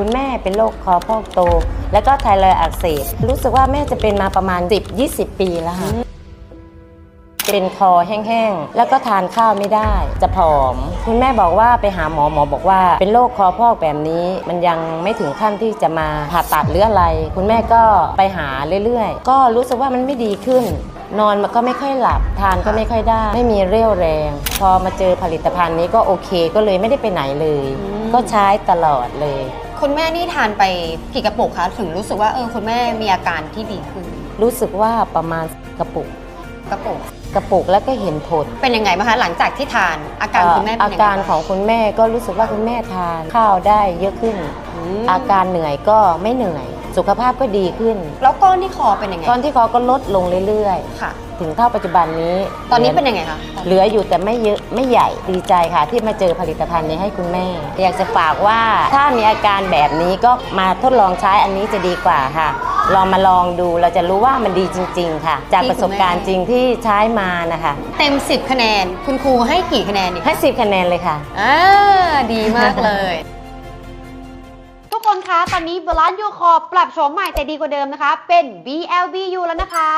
คุณแม่เป็นโรคคอพอกโต แล้วก็ไทรอยด์อักเสบ รู้สึกว่าแม่จะเป็นมาประมาณ 10-20 ปีแล้วค่ะ เป็นคอแห้งๆ แล้วก็ทานข้าวไม่ได้ จะผอม คุณแม่บอกว่าไปหาหมอหมอบอกว่า เป็นโรคคอพอกแบบนี้ มันยังไม่ถึงขั้นที่จะมาผ่าตัดหรืออะไร คุณแม่ก็ไปหาเรื่อยๆ ก็รู้สึกว่ามันไม่ดีขึ้นนอนมันก็ไม่ค่อยหลับทานก็ไม่ค่อยได้ ไม่มีเรี่ยวแรง พอมาเจอผลิตภัณฑ์นี้ก็โอเค ก็เลยไม่ได้ไปไหนเลย ก็ใช้ตลอดเลย คุณแม่นี่ทานไปกี่กระปุกคะถึงรู้สึกว่าเออคุณแม่มีอาการที่ดีขึ้นรู้สึกว่าประมาณกระปุกกระปุกกระปุกแล้วก็เห็นผลเป็นยังไงบ้างคะหลังจากที่ทานอาการคุณแม่เป็นอายังไงการของคุณแม่ก็รู้สึกว่าคุณแม่ทานข้าวได้เยอะขึ้นมอาการเหนื่อยก็ไม่เหนื่อย สุขภาพก็ดีขึ้น แล้วก้อนที่คอเป็นยังไงตอนที่เขาก็ลดลงเรื่อยค่ะ ๆ ถึงเท่าปัจจุบันนี้ตอนนี้เป็นยังไงคะเหลืออยู่แต่ไม่เยอะไม่ใหญ่ดีใจค่ะ ที่มาเจอผลิตภัณฑ์นี้ให้คุณแม่ อยากจะฝากว่าถ้ามีอาการแบบนี้ก็มาทดลองใช้อันนี้จะดีกว่าค่ะ ลองมาลองดูเราจะรู้ว่ามันดีจริง ๆ ค่ะ จากประสบการณ์จริงที่ใช้มานะคะ เต็ม 10 คะแนน คุณครูให้กี่คะแนนดีให้สิบคะแนนเลยค่ะ อ่าดีมากเลยทุก คนคะ ตอนนี้บรันซ์ยูคอปรับโฉมใหม่แต่ดีกว่าเดิมนะคะ เป็น BLBU แล้วนะคะ